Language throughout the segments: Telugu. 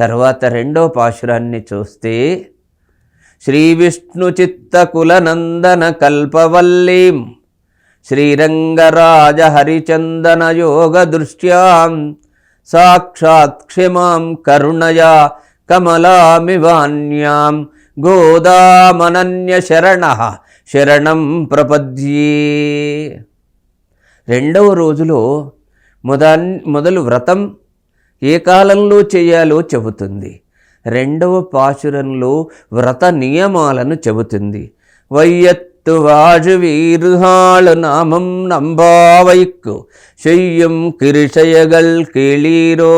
తర్వాత రెండో పాశురాన్ని చూస్తే శ్రీ విష్ణు చిత్తకులనందన కల్పవల్లీం శ్రీరంగరాజ హరిచందన యోగ దృష్ట్యాం సాక్షాత్ క్షమాం కరుణయా కమలామివాన్యాం గోదామనన్య శరణ శరణం ప్రపద్యే. రెండవ రోజులో మొద మొదలు వ్రతం ఏ కాలంలో చేయాలో చెబుతుంది రెండవ పాశురంలో వ్రత నియమాలను చెబుతుంది వైయత్తు వాజు వీరుహాళ నామం నంబావైక్కు செய்யும் கிருஷயகள் கீழீரோ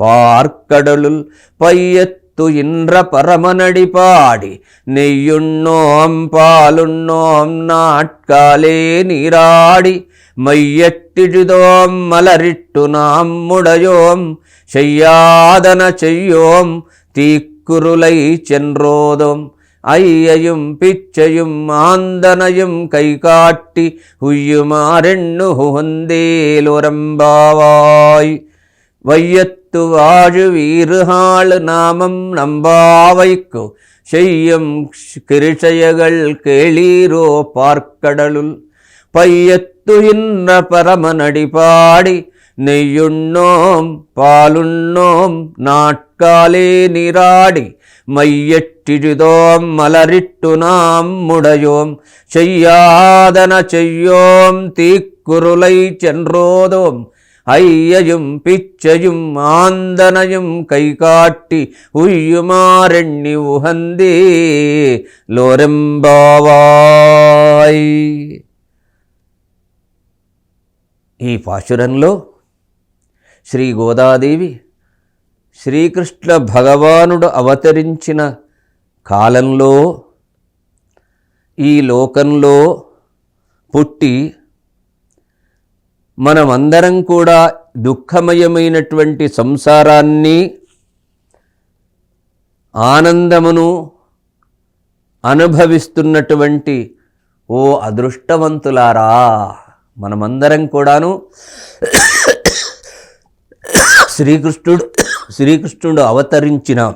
பார்க்கடலுள் பையத்து இன்ற பரமனடி பாடி நெய்யுண்ணோம் பாலுண்ணோம் நாட்காலே நீராடி மையத்திழுதோம் மலரிட்டு நாம் முடையோம் செய்யாதன செய்யோம் தீக்குருளை சென்றோதோம். ஐயையும் பிச்சையும் ஆந்தனையும் கை காட்டி உய்யுமாறெண்ணு ஹுந்தேலுரம்பாவாய் வையத்து வாழு வீறுகாள் நாமம் நம்பாவைக்கு செய்யும் கிருஷயகள் கேளீரோ பார்க்கடலுள். பையத்து இன்ற பரமனடி பாடி நெய்யுண்ணோம் பாலுண்ணோம் நாட்காலே நீராடி மையெட்டிழுதோம் மலரிட்டு நாம் முடையோம் செய்யாதன செய்யோம் தீக்குருளை சென்றோதோம் ஐயையும் பிச்சையும் ஆந்தனையும் கை காட்டி உய்யுமாறெண்ணி உகந்தே லோரெம்பாவாய். ఈ పాశురంలో శ్రీ గోదాదేవి శ్రీకృష్ణ భగవానుడు అవతరించిన కాలంలో ఈ లోకంలో పుట్టి మనమందరం కూడా దుఃఖమయమైనటువంటి సంసారాన్ని ఆనందమును అనుభవిస్తున్నటువంటి ఓ అదృష్టవంతులారా. మనమందరం కూడాను శ్రీకృష్ణుడు శ్రీకృష్ణుడు అవతరించిన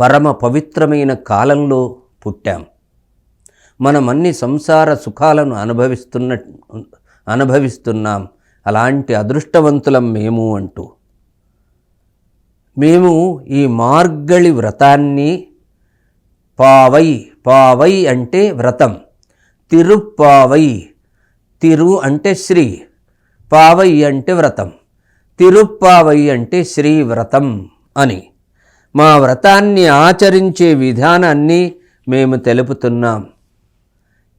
పరమ పవిత్రమైన కాలంలో పుట్టాం. మనం అన్ని సంసార సుఖాలను అనుభవిస్తున్న అనుభవిస్తున్నాం. అలాంటి అదృష్టవంతులం మేము అంటూ. మేము ఈ మార్గళి వ్రతాన్ని పావై పావై అంటే వ్రతం. తిరుప్పావై తిరు అంటే శ్రీ పావై అంటే వ్రతం. తిరుప్పావై అంటే శ్రీ వ్రతం అని. మా వ్రతాన్ని ఆచరించే విధానాన్ని మేము తెలుపుతున్నాం.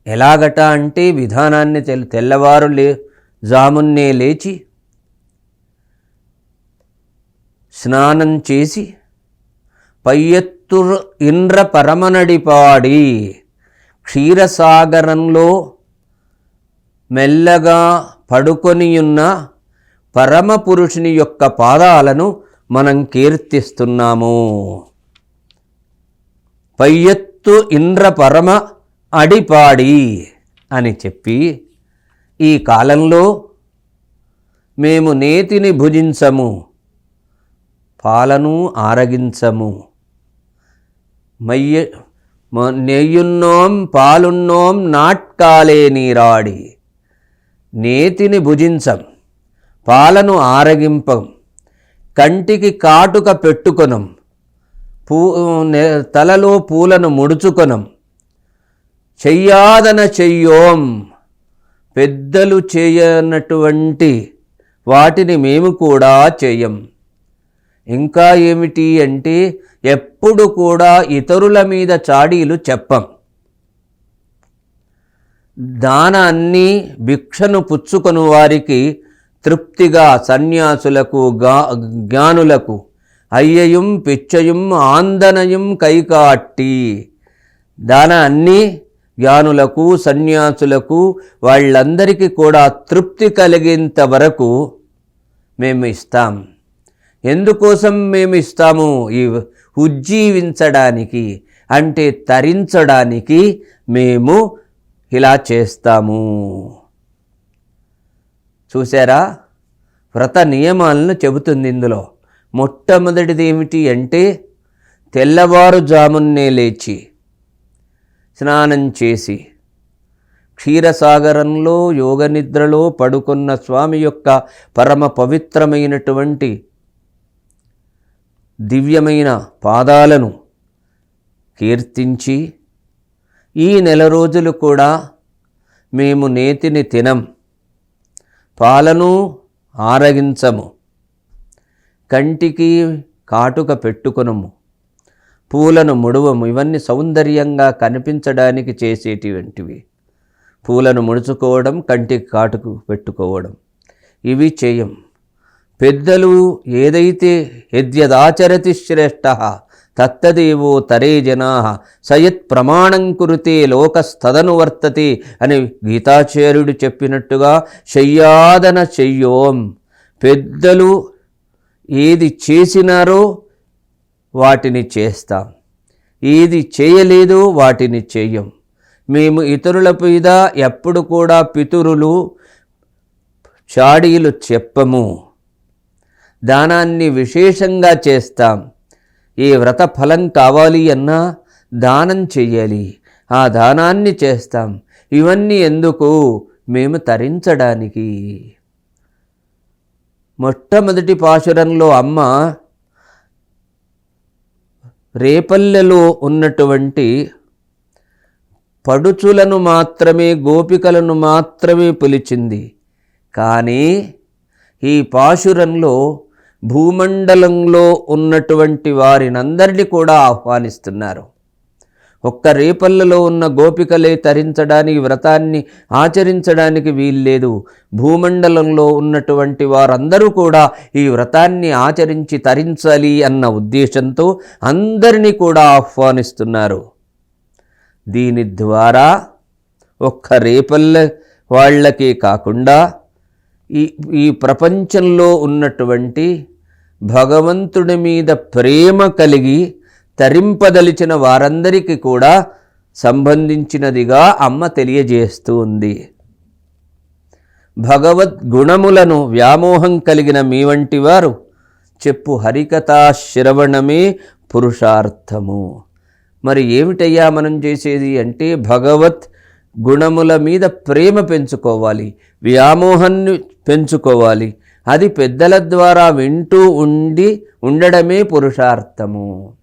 ఎలాగట అంటే విధానాన్ని తెల్ తెల్లవారు లే జామున్నే లేచి స్నానం చేసి పయ్యత్తుర్ ఇంద్ర పరమనడిపాడి క్షీరసాగరంలో మెల్లగా పడుకొనియున్న పరమపురుషుని యొక్క పాదాలను మనం కీర్తిస్తున్నాము. పయ్యత్తు ఇంద్ర పరమ అడిపాడి అని చెప్పి ఈ కాలంలో మేము నేతిని భుజించము పాలను ఆరగించము. మయ్య నెయ్యున్నోం పాలున్నోం నాట్కాలే నీరాడి. నేతిని భుజించం పాలను ఆరగింపం కంటికి కాటుక పెట్టుకొనం పూ తలలో పూలను ముడుచుకొనం. చెయ్యాదన చెయ్యోం పెద్దలు చేయనటువంటి వాటిని మేము కూడా చేయం. ఇంకా ఏమిటి అంటే ఎప్పుడు కూడా ఇతరుల మీద చాడీలు చెప్పం. దానాన్ని భిక్షను పుచ్చుకొని వారికి తృప్తిగా సన్యాసులకు గా జ్ఞానులకు అయ్యయం పిచ్చయం ఆందనయం కైకాట్టి. దానాన్ని జ్ఞానులకు సన్యాసులకు వాళ్ళందరికీ కూడా తృప్తి కలిగేంత వరకు మేము ఇస్తాం. ఎందుకోసం మేము ఇస్తాము? ఈ ఉజ్జీవించడానికి అంటే తరించడానికి మేము ఇలా చేస్తాము. చూసారా వ్రత నియమాలను చెబుతుంది ఇందులో. మొట్టమొదటిది ఏమిటి అంటే తెల్లవారుజామున్నే లేచి స్నానం చేసి క్షీరసాగరంలో యోగనిద్రలో పడుకున్న స్వామి యొక్క పరమ పవిత్రమైనటువంటి దివ్యమైన పాదాలను కీర్తించి ఈ నెల రోజులు కూడా మేము నేతిని తినం పాలను ఆరగించము కంటికి కాటుక పెట్టుకొనము పూలను ముడవము. ఇవన్నీ సౌందర్యంగా కనిపించడానికి చేసేటివంటివి. పూలను ముడుచుకోవడం కంటికి కాటుకు పెట్టుకోవడం. ఇవి చేయం. పెద్దలు ఏదైతే యద్యదాచరతి శ్రేష్ట తత్తదేవో తరే జనా సయత్ ప్రమాణం కురితే లోకస్తదను వర్తతే అని గీతాచార్యుడు చెప్పినట్టుగా శయ్యాదన చెయ్యోం. పెద్దలు ఏది చేసినారో వాటిని చేస్తాం. ఏది చేయలేదో వాటిని చేయం. మేము ఇతరుల మీద ఎప్పుడు కూడా పితురులు చాడీలు చెప్పము. దానాన్ని విశేషంగా చేస్తాం. ఏ వ్రత ఫలం కావాలి అన్నా దానం చెయ్యాలి. ఆ దానాన్ని చేస్తాం. ఇవన్నీ ఎందుకు? మేము తరించడానికి. మొట్టమొదటి పాశురంలో అమ్మ రేపల్లెలో ఉన్నటువంటి పడుచులను మాత్రమే గోపికలను మాత్రమే పిలిచింది. కానీ ఈ పాశురంలో భూమండలంలో ఉన్నటువంటి వారినందరినీ కూడా ఆహ్వానిస్తున్నారు. ఒక్క రేపల్లలో ఉన్న గోపికలే తరించడానికి వ్రతాన్ని ఆచరించడానికి వీల్లేదు. భూమండలంలో ఉన్నటువంటి వారందరూ కూడా ఈ వ్రతాన్ని ఆచరించి తరించాలి అన్న ఉద్దేశంతో అందరినీ కూడా ఆహ్వానిస్తున్నారు. దీని ద్వారా ఒక్క రేపల్లె వాళ్ళకే కాకుండా ఈ ఈ ప్రపంచంలో ఉన్నటువంటి భగవంతుడి మీద ప్రేమ కలిగి తరింపదలిచిన వారందరికీ కూడా సంబంధించినదిగా అమ్మ తెలియజేస్తూ ఉంది భగవద్గుణములను వ్యామోహం కలిగిన మీ వంటి వారు చెప్పు హరికథా శ్రవణమే పురుషార్థము. మరి ఏమిటయ్యా మనం చేసేది అంటే భగవత్ గుణముల మీద ప్రేమ పెంచుకోవాలి వ్యామోహాన్ని పెంచుకోవాలి అది పెద్దల ద్వారా వింటూ ఉండి ఉండడమే పురుషార్థము.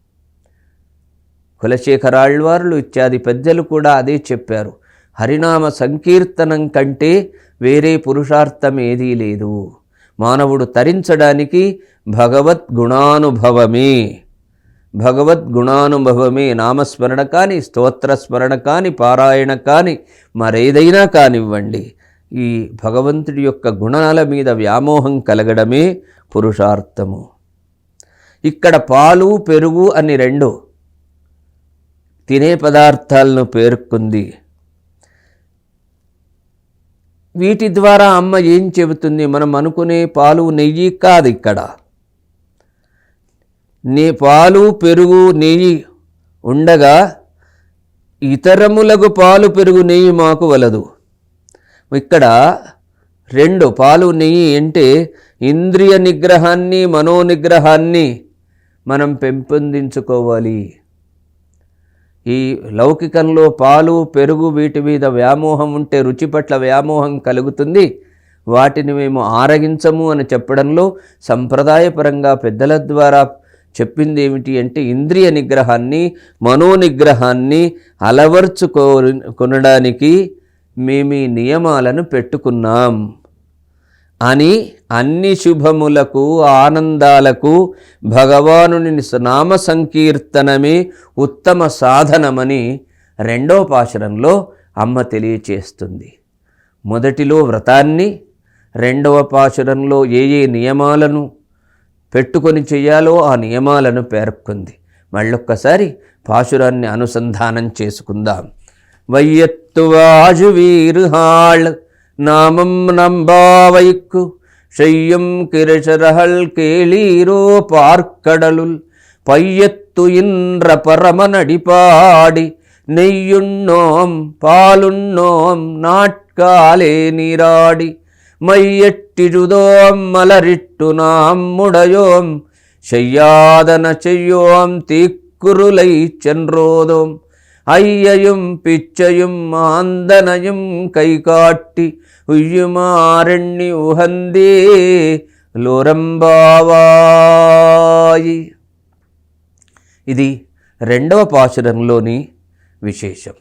కులశేఖరాళ్వార్లు ఇత్యాది పెద్దలు కూడా అదే చెప్పారు. హరినామ సంకీర్తనం కంటే వేరే పురుషార్థం ఏదీ లేదు. మానవుడు తరించడానికి భగవద్గుణానుభవమే. భగవద్గుణానుభవమే నామస్మరణ కానీ స్తోత్రస్మరణ కానీ పారాయణ కానీ మరేదైనా కానివ్వండి. ఈ భగవంతుడి యొక్క గుణాల మీద వ్యామోహం కలగడమే పురుషార్థము. ఇక్కడ పాలు పెరుగు అని రెండు తినే పదార్థాలను పేర్కొంది. వీటి ద్వారా అమ్మ ఏం చెబుతుంది? మనం అనుకునే పాలు నెయ్యి కాదు ఇక్కడ. నీ పాలు పెరుగు నెయ్యి ఉండగా ఇతరములకు పాలు పెరుగు నెయ్యి మాకు వలదు. ఇక్కడ రెండు పాలు నెయ్యి అంటే ఇంద్రియ నిగ్రహాన్ని మనోనిగ్రహాన్ని మనం పెంపొందించుకోవాలి. ఈ లౌకికంలో పాలు పెరుగు వీటి మీద వ్యామోహం ఉంటే రుచి పట్ల వ్యామోహం కలుగుతుంది. వాటిని మేము ఆరగించము అని చెప్పడంలో సంప్రదాయపరంగా పెద్దల ద్వారా చెప్పింది ఏమిటి అంటే ఇంద్రియ నిగ్రహాన్ని మనోనిగ్రహాన్ని అలవర్చుకో కొనడానికి మేము ఈ నియమాలను పెట్టుకున్నాం. అని అన్ని శుభములకు ఆనందాలకు భగవానుని నామ సంకీర్తనమే ఉత్తమ సాధనమని రెండో పాశరంలో అమ్మ తెలియచేస్తుంది. మొదటిలో వ్రతాన్ని రెండవ పాశురంలో ఏ ఏ నియమాలను పెట్టుకొని చేయాలో ఆ నియమాలను పేర్కొంది. మళ్ళొక్కసారి పాశురాన్ని అనుసంధానం చేసుకుందాం. வையத்துவாஜு வீருஹாள் நாமம் நம்பாவைக்கு செய்யும் கிருஷரகல் கேளீரோ பார்க்கடலுள். பையத்து இன்ற பரமனடிபாடி நெய்யுண்ணோம் பாலுண்ணோம் நாட்காலே நீராடி. மையட்டிழுதோம் மலரிட்டு நாம் முடையோம். செய்யாதன செய்யோம் தீக்குருளை சென்றோதோம். ஐயையும் பிச்சையும் ஆந்தனையும் கை காட்டி உய்யுமாரெண்ணி உகந்தே లోరంబావాయి ఇది రెండవ పాశురంలోని విశేషం